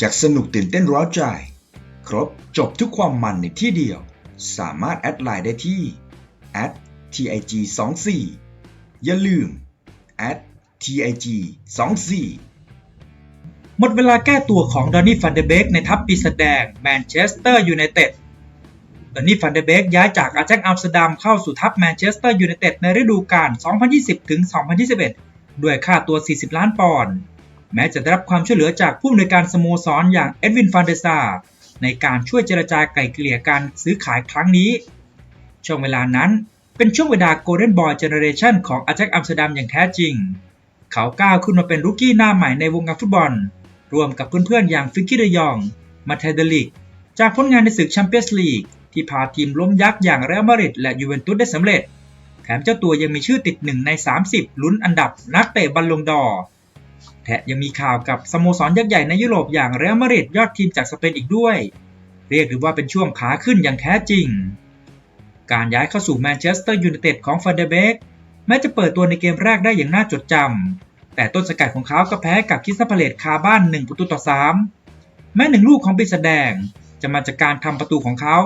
จากสนุกตื่นเต้นร้าวใจ ครบจบทุกความมันในที่เดียว สามารถแอดไลน์ได้ที่ @tig 2 4อย่าลืม @tig 2 4หมดเวลาแก้ตัวของดอนนี่ฟันเดเบกในทัพปีศาจแดงแมนเชสเตอร์ยูไนเต็ดดอนนี่ฟันเดเบกย้ายจากอาแจ็คอัมสเตอร์ดัมเข้าสู่ทัพแมนเชสเตอร์ยูไนเต็ดในฤดูกาล 2020-2021 ด้วยค่าตัว 40 ล้านปอนด์ แม้จะได้รับความช่วยเหลือจากผู้อำนวยการสโมสรออย่างเอ็ดวินฟันเดซาในการช่วยเจรจาไกล่เกลี่ยการซื้อขายครั้งนี้ ช่วงเวลานั้นเป็นช่วงเวลาโกลเด้นบอยเจเนเรชันของอาแจ็คอัมสเตอร์ดัมอย่างแท้จริง เขาก้าวขึ้นมาเป็นรุกกี้หน้าใหม่ในวงการฟุตบอล รวมกับเพื่อนๆอย่างฟิกกี้เดยอง มาเทเดลิก จากผลงานในศึกแชมเปี้ยนส์ลีกที่พาทีมล้มยักษ์อย่างเรอัลมาดริดและยูเวนตุสได้สำเร็จ แถมเจ้าตัวยังมีชื่อติดหนึ่งใน 30 ลุ้นอันดับนักเตะบอลลงดอร์ แถมยังมีข่าวกับสโมสรยักษ์ใหญ่ในยุโรปอย่างเรอัลมาดริดยอดทีมจากสเปนอีกด้วย เรียกได้ว่าเป็นช่วงขาขึ้นอย่างแท้จริง การย้ายเข้าสู่แมนเชสเตอร์ยูไนเต็ดของฟันเดเบกแม้จะเปิดตัวในเกมแรกได้อย่างน่าจดจำแต่ต้นสกัดของเขาก็แพ้กับคิสซาพาเลตคาบ้าน 1 ประตูต่อ 3 แม้หนึ่งลูกของปีศาจแดงจะมาจากการทำประตูของเขา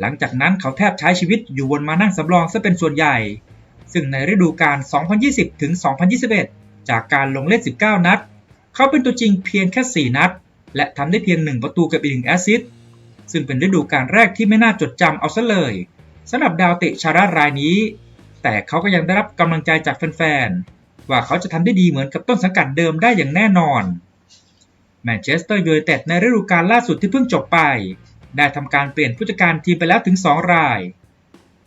หลังจากนั้นเขาแทบใช้ชีวิตอยู่บนมานั่งสำรองซะเป็นส่วนใหญ่ ซึ่งในฤดูกาล 2020 ถึง 2021 จากการลงเล่น 19 นัด เขาเป็นตัวจริงเพียงแค่ 4 นัด และทำได้เพียง 1 ประตูกับอีกหนึ่งแอสซิสต์ซึ่งเป็นฤดูกาลแรกที่ไม่น่าจดจำเอาซะเลยสำหรับดาวเตะชารารายนี้ แต่เขาก็ยังได้รับกำลังใจจากแฟนๆ ว่าเขาจะทำได้ดีเหมือนกับต้นสังกัดเดิมได้อย่างแน่นอนแมนเชสเตอร์ยูไนเต็ดในฤดูกาลล่าสุดที่เพิ่งจบไป ได้ทำการเปลี่ยนผู้จัดการทีมไปแล้วถึง 2 ราย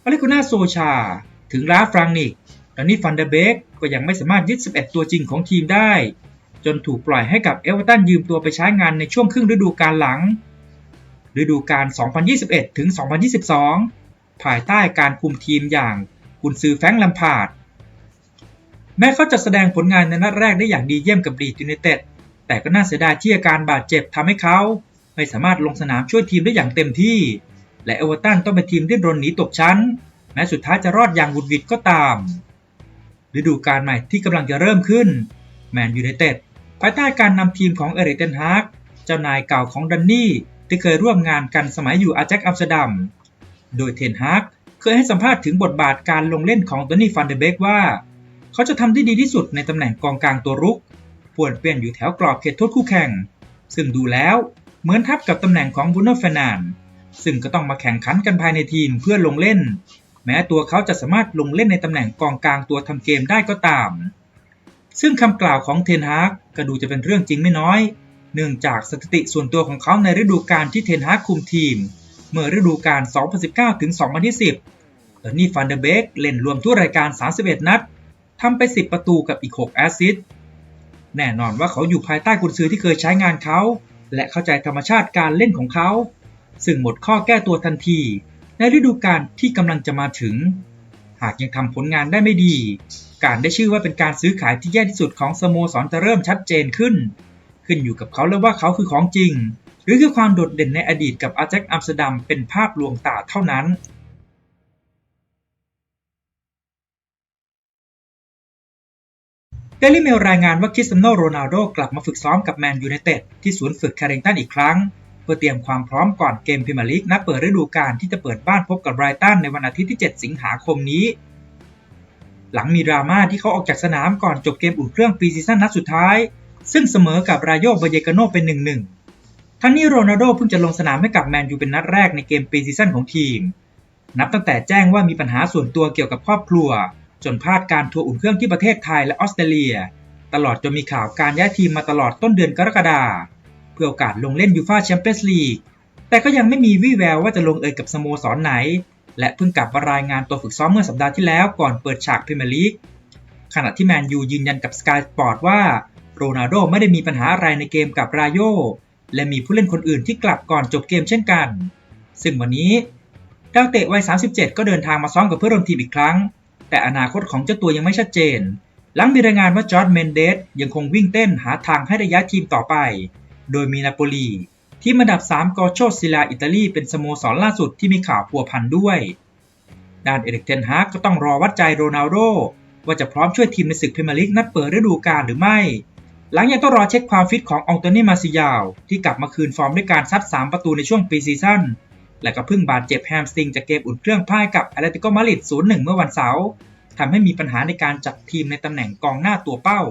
อเลกุน่าโซชา ถึงลาฟรังนิก ดอนนี่ฟันเดเบกก็ยังไม่สามารถยึด 11 ตัวจริงของทีมได้ จนถูกปล่อยให้กับเอเวอร์ตันยืมตัวไปใช้งานในช่วงครึ่งฤดูกาลหลัง ฤดูกาล 2021 ถึง 2022 ภายใต้การคุมทีมอย่างกุนซือแฟรงค์ลัมพาร์ดแม้เขาจะแสดงผลงานในนัดแรกได้อย่างดีเยี่ยมกับลีดยูไนเต็ด แต่ก็น่าเสียดายที่อาการบาดเจ็บทำให้เขาไม่สามารถลงสนามช่วยทีมได้อย่างเต็มที่ และเอเวอร์ตันต้องเป็นทีมที่รนหนีตกชั้น แม้สุดท้ายจะรอดอย่างวุดวิดก็ตาม ฤดูกาลใหม่ที่กำลังจะเริ่มขึ้น แมนยูไนเต็ดภายใต้การนำทีมของเอริกเทนฮากเจ้านายเก่าของดันนี่ที่เคยร่วมงานกันสมัยอยู่อาแจ็คอัมสเตอร์ดัม โดยเทนฮากเคยให้สัมภาษณ์ถึงบทบาทการลงเล่นของโทนี่ฟันเดเบกว่า เขาจะทำได้ดีที่สุดในตำแหน่งกองกลางตัวรุกป่วนเปลี่ยนอยู่แถวกรอบเขตโทษคู่แข่ง ซึ่งดูแล้วเหมือนทับกับตำแหน่งของบูโนเฟนานซึ่งก็ต้องมาแข่งขันกันภายในทีมเพื่อลงเล่น แม้ตัวเขาจะสามารถลงเล่นในตำแหน่งกองกลางตัวทำเกมได้ก็ตาม ซึ่งคำกล่าวของเทนฮากก็ดูจะเป็นเรื่องจริงไม่น้อย เนื่องจากสถิติส่วนตัวของเขาในฤดูกาลที่เทนฮากคุมทีม เมื่อฤดูกาล 2019 ถึง 2020 ตอนนี้ฟันเดเบกเล่นรวมทุกรายการ 31 นัดทำไป 10 ประตูกับอีก 6 แอสซิสต์แน่นอนว่าเขาอยู่ภายใต้กุญซือที่เคยใช้งานเขา และเข้าใจธรรมชาติการเล่นของเขา ซึ่งหมดข้อแก้ตัวทันที ในฤดูกาลที่กำลังจะมาถึง หากยังทำผลงานได้ไม่ดี การได้ชื่อว่าเป็นการซื้อขายที่แย่ที่สุดของสโมสรจะเริ่มชัดเจนขึ้น ขึ้นอยู่กับเขาแล้วว่าเขาคือของจริง หรือคือความโดดเด่นในอดีตกับอาแจ็คอัมสเตอร์ดัมเป็นภาพลวงตาเท่านั้นเดลิเมลรายงานว่าคริสเตียโนโรนัลโดกลับมาฝึกซ้อมกับแมนยูไนเต็ดที่ศูนย์ฝึกแคริงตันอีกครั้ง พื่อเตรียมความพร้อมก่อนเกมพรีเมียร์ลีกนัดเปิดฤดูกาลที่จะเปิดบ้านพบกับไบรตันในวันอาทิตย์ที่ 7 สิงหาคมนี้ หลังมีดราม่าที่เขาออกจากสนามก่อนจบเกมอุ่นเครื่องปีซีซั่นนัดสุดท้าย ซึ่งเสมอกับรายโยบเยกาโนเป็น1-1ทั้งนี้โรนัลโดเพิ่งจะลงสนามให้กับแมนยูเป็นนัดแรกในเกมปีซีซั่นของทีม นับตั้งแต่แจ้งว่ามีปัญหาส่วนตัวเกี่ยวกับครอบครัว จนพลาดการทัวร์อุ่นเครื่องที่ประเทศไทยและออสเตรเลีย ตลอดจนมีข่าวการย้ายทีมมาตลอดต้นเดือนกรกฎาคม พื่อโอกาสลงเล่นยูฟ่าแชมเปี้ยนส์ลีกแต่ก็ยังไม่มีวี่แววว่าจะลงเอยกับสโมสรไหน และเพิ่งกลับมารายงานตัวฝึกซ้อมเมื่อสัปดาห์ที่แล้วก่อนเปิดฉากพรีเมียร์ลีกขณะที่แมนยูยืนยันกับสกายสปอร์ตว่าโรนัลโดไม่ได้มีปัญหาอะไรในเกมกับรายโยและมีผู้เล่นคนอื่นที่กลับก่อนจบเกมเช่นกัน ซึ่งวันนี้ดาวเตะวัย 37 ก็เดินทางมาซ้อมกับเพื่อนร่วมทีมอีกครั้ง แต่อนาคตของเจ้าตัวยังไม่ชัดเจน หลังมีรายงานว่าจอร์ดเมนเดสยังคงวิ่งเต้นหาทางให้ได้ย้ายทีมต่อไป โดยมีนาโปลี ที่อันดับ 3 กอโชซิลาอิตาลีเป็นสโมสรล่าสุดที่มีข่าวพัวพันด้วย ด้านเอริกเทนฮากก็ต้องรอวัดใจโรนัลโดว่าจะพร้อมช่วยทีมในศึกพรีเมียร์ลีกนัดเปิดฤดูกาลหรือไม่ หลังยังต้องรอเช็คความฟิตขององโตนีมาซิยาว ที่กลับมาคืนฟอร์มด้วยการซัด 3 ประตูในช่วงปีซีซั่นและก็เพิ่งบาดเจ็บแฮมสติงจากเกมอุ่นเครื่องพ่ายกับแอตเลติโกมาดริด0-1 เมื่อวันเสาร์ทำให้มีปัญหาในการจัดทีมในตำแหน่งกองหน้าตัวเป้า